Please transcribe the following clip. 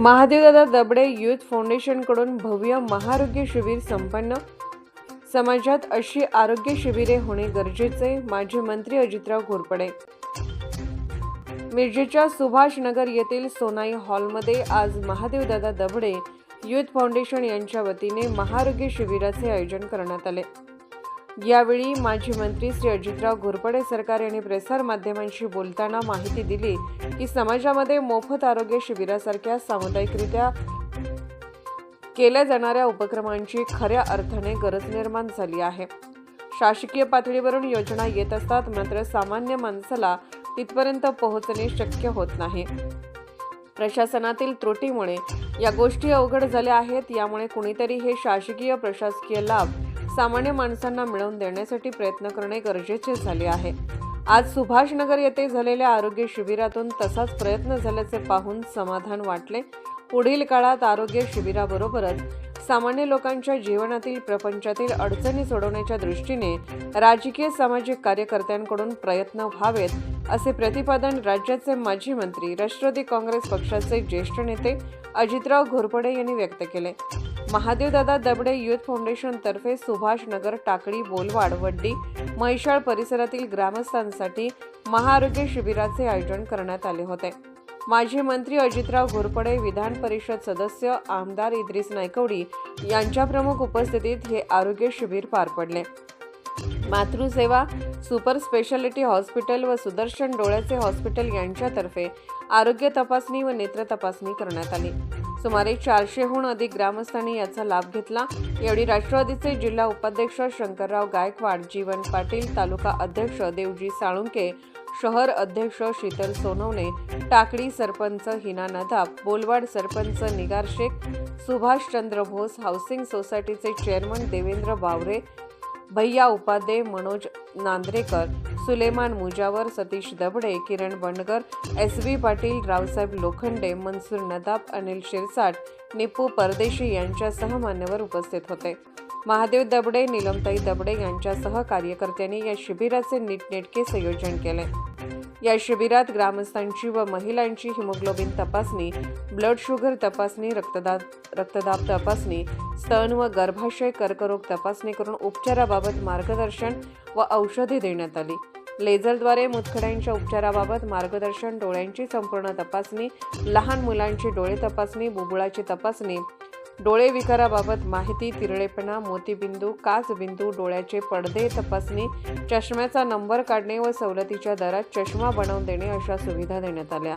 महादेवदादा Dabade youth फाउंडेशनकडून भव्य महाआरोग्य शिबिर संपन्न. समाजात अशी आरोग्य शिबिरे होणे गरजेचे माजी मंत्री अजितराव घोरपडे. मिरजेच्या सुभाष नगर येथील सोनाई हॉलमध्ये आज महादेवदादा दबडे युथ फाउंडेशन यांच्या वतीने महाआरोग्य शिबिराचे आयोजन करण्यात आले. यावेळी माजी मंत्री श्री अजितराव घोरपडे सरकार यांनी प्रसारमाध्यमांशी बोलताना माहिती दिली की समाजामध्ये मोफत आरोग्य शिबिरासारख्या सामुदायिकरित्या केल्या जाणाऱ्या उपक्रमांची खऱ्या अर्थाने गरज निर्माण झाली आहे. शासकीय पातळीवरून योजना येत असतात मात्र सामान्य माणसाला तिथपर्यंत पोहोचणे शक्य होत नाही. प्रशासनातील त्रुटीमुळे या गोष्टी अवघड झाल्या आहेत यामुळे कुणीतरी हे शासकीय प्रशासकीय लाभ सामान्य माणसांना मिळवून देण्यासाठी प्रयत्न करणे गरजेचे झाले आहे. आज सुभाषनगर येथे झालेल्या आरोग्य शिबिरातून तसाच प्रयत्न झाल्याचे पाहून समाधान वाटले. पुढील काळात आरोग्य शिबिराबरोबरच सामान्य लोकांच्या जीवनातील प्रपंचातील अडचणी सोडवण्याच्या दृष्टीने राजकीय सामाजिक कार्यकर्त्यांकडून प्रयत्न व्हावेत असे प्रतिपादन राज्याचे माजी मंत्री राष्ट्रवादी काँग्रेस पक्षाचे ज्येष्ठ नेते अजितराव घोरपडे यांनी व्यक्त केले. महादेवदादा दबडे युथ फाउंडेशनतर्फे सुभाष नगर टाकळी बोलवाड वड्डी म्हैशाळ परिसरातील ग्रामस्थांसाठी महाआरोग्य शिबिराचे आयोजन करण्यात आले होते. माजी मंत्री अजितराव घोरपडे विधान परिषद सदस्य आमदार इद्रिस नायकवडी यांच्या प्रमुख उपस्थितीत हे आरोग्य शिबिर पार पडले. मातृसेवा सुपर स्पेशालिटी हॉस्पिटल व सुदर्शन डोळ्याचे हॉस्पिटल यांच्यातर्फे आरोग्य तपासणी व नेत्र तपासणी करण्यात आली. सुमारे चारशेहून अधिक ग्रामस्थांनी याचा लाभ घेतला. यावेळी राष्ट्रवादीचे जिल्हा उपाध्यक्ष शंकरराव गायकवाड जीवन पाटील तालुका अध्यक्ष देवजी साळुंके शहर अध्यक्ष शीतल सोनवणे टाकडी सरपंच हिना नदाब बोलवाड सरपंच निगार शेख सुभाषचंद्र भोस हाऊसिंग सोसायटीचे chairman Devendra Bawre Bhaiya Upadhye Manoj Nandrekar Suleman Mujawar Satish Dabde Kiran Bandgar S V Patil Raosaheb Lokhande Mansoor Nadab Anil Shirsat Nippu Pardeshi यांच्यासह मान्यवर उपस्थित होते. महादेव दबडे निलमताई दबडे यांच्यासह कार्यकर्त्यांनी या शिबिराचे नीटनेटके संयोजन केले. या शिबिरात ग्रामस्थांची व महिलांची हिमोग्लोबिन तपासणी ब्लड शुगर तपासणी रक्तदाब रक्तदाब तपासणी स्तन व गर्भाशय कर्करोग तपासणी करून उपचाराबाबत मार्गदर्शन व औषधे देण्यात आली. लेझरद्वारे मुतखड्यांच्या उपचाराबाबत मार्गदर्शन डोळ्यांची संपूर्ण तपासणी लहान मुलांची डोळे तपासणी बुबुळाची तपासणी डोळे विकाराबाबत माहिती तिरळेपणा मोतीबिंदू काचबिंदू डोळ्याचे पडदे तपासणी चष्म्याचा नंबर काढणे व सवलतीच्या दरात चष्मा बनवून देणे अशा सुविधा देण्यात आल्या.